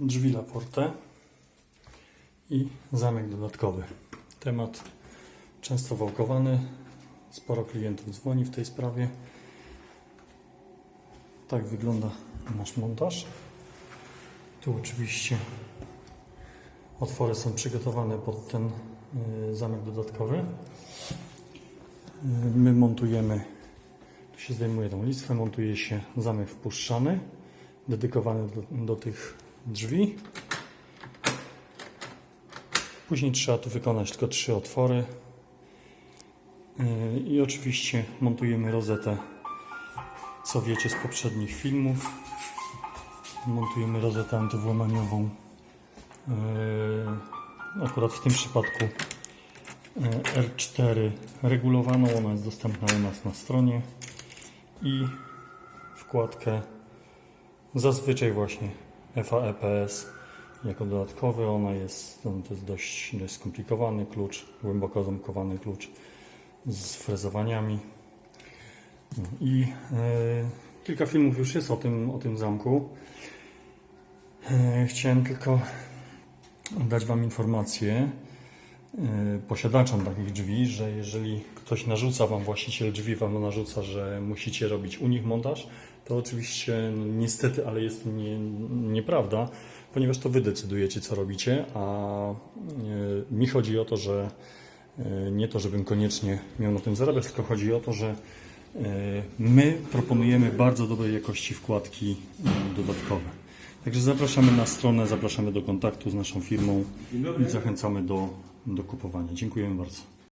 drzwi Laporte i zamek dodatkowy. Temat często wałkowany. Sporo klientów dzwoni w tej sprawie. Tak wygląda nasz montaż. Tu oczywiście otwory są przygotowane pod ten y, zamek dodatkowy. Y, My montujemy, tu się zdejmuje tą listwę, montuje się zamek wpuszczany, dedykowany do, do tych drzwi. Później trzeba tu wykonać tylko trzy otwory. Yy, I oczywiście montujemy rozetę, co wiecie z poprzednich filmów. Montujemy rozetę antywłamaniową. Yy, Akurat w tym przypadku yy, R4 regulowaną, ona jest dostępna u nas na stronie i wkładkę zazwyczaj właśnie FAEPS jako dodatkowy. Ona jest, to jest dość, dość skomplikowany klucz, głęboko zamkowany klucz z frezowaniami. I e, kilka filmów już jest o tym, o tym zamku. E, chciałem tylko dać Wam informację posiadaczom takich drzwi, że jeżeli ktoś narzuca Wam, właściciel drzwi Wam narzuca, że musicie robić u nich montaż, to oczywiście no, niestety, ale jest to nie, nieprawda, ponieważ to Wy decydujecie, co robicie, a e, mi chodzi o to, że e, nie to, żebym koniecznie miał na tym zarabiać, tylko chodzi o to, że my proponujemy bardzo dobrej jakości wkładki dodatkowe. Także zapraszamy na stronę, zapraszamy do kontaktu z naszą firmą i zachęcamy do, do kupowania. Dziękujemy bardzo.